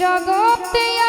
জগতে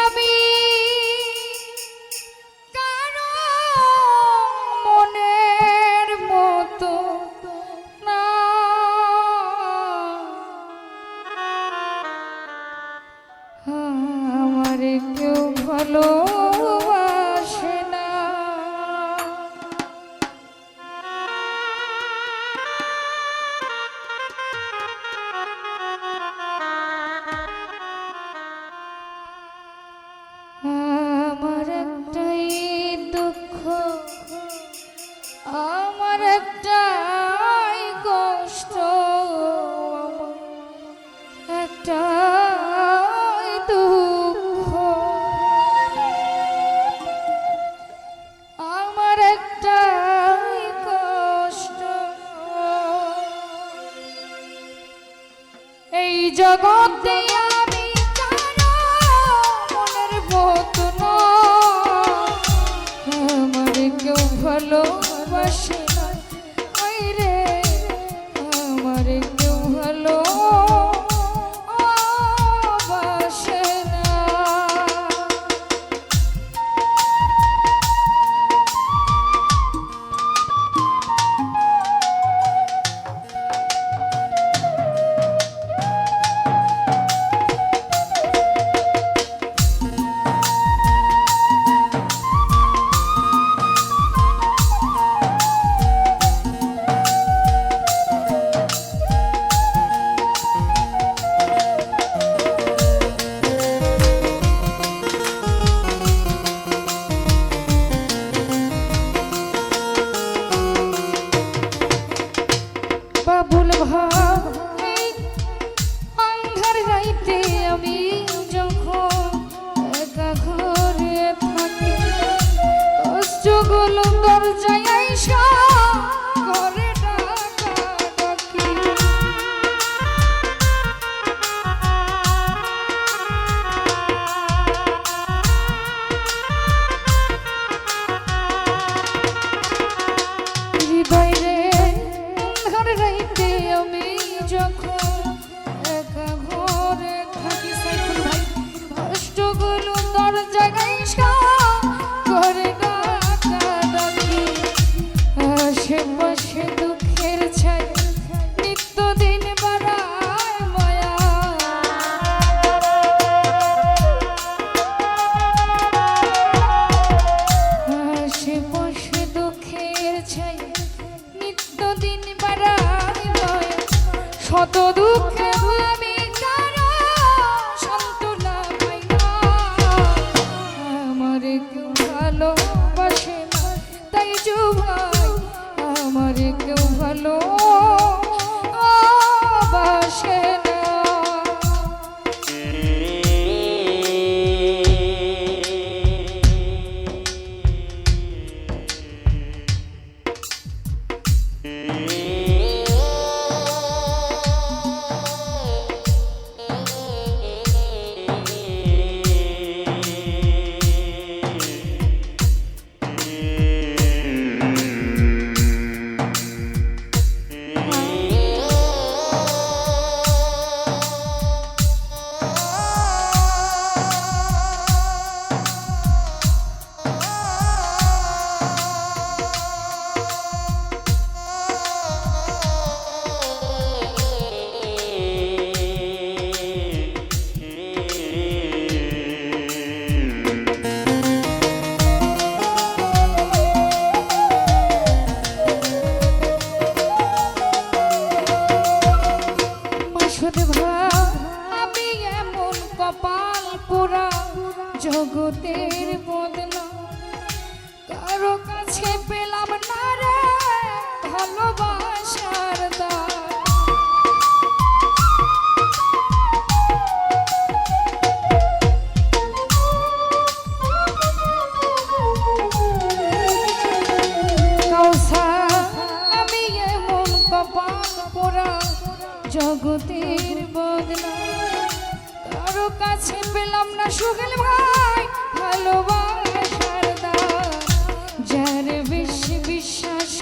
কাছে পেলাম না রে ভালোবাসার আমি এমন কপাল পোড়া জগতের বদলা। কারও কাছে পেলাম না সুগেল ভাই, ভালোবাস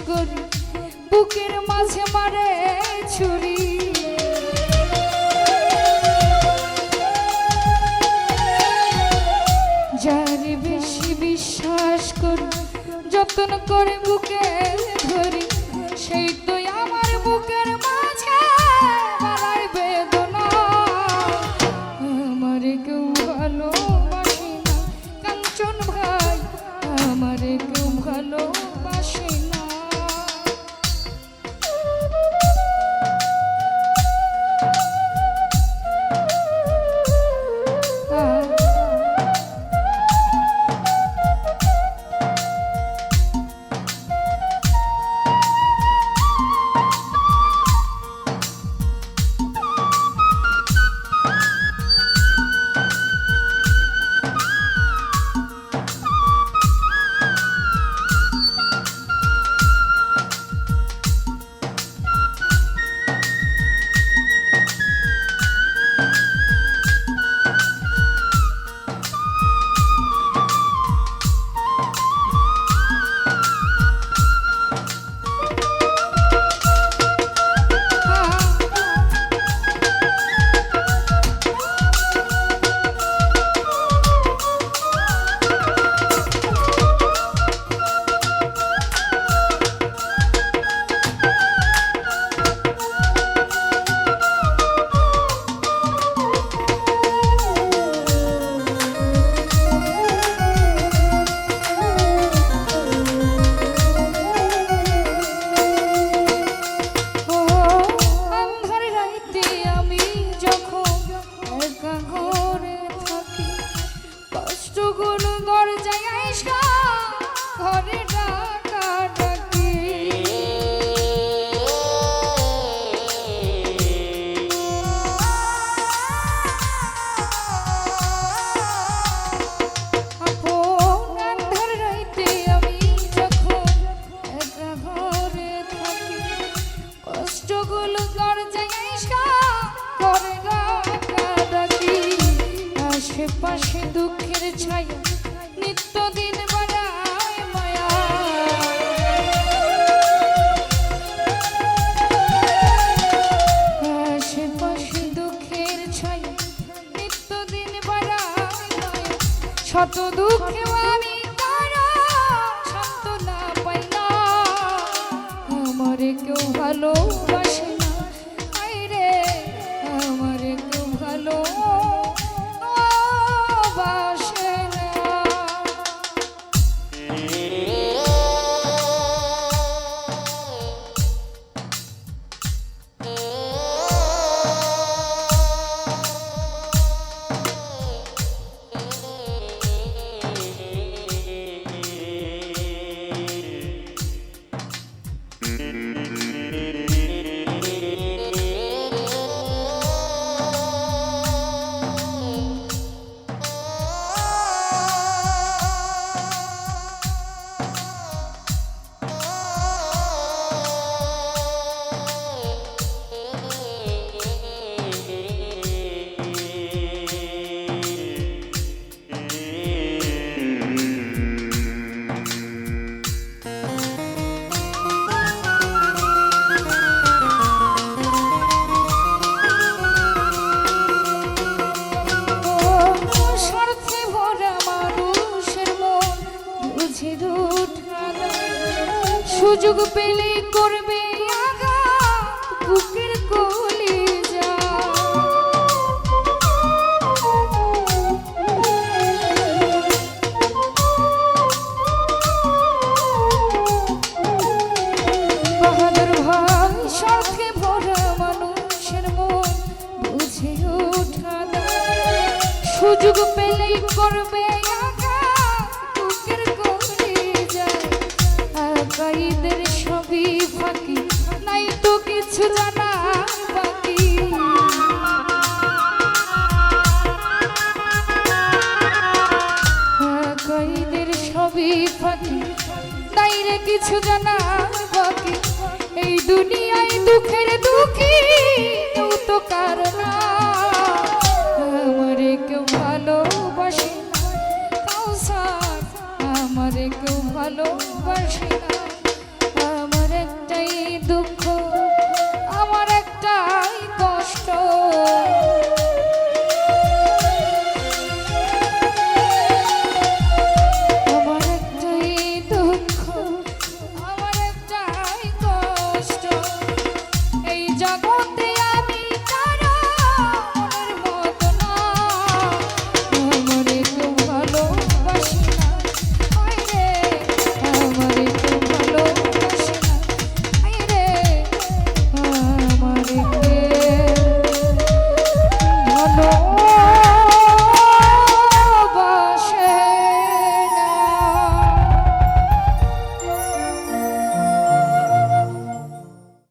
করি, বুকের মাঝে মারে ছুরি। যার বেশি বিশ্বাস করি, যত্ন করে বুকে ধরি, সেই তো আমার বুকের মাঝে বাড়ায় বেদনা। কেউ ভালো ভাই কেউ ভালো দুঃখের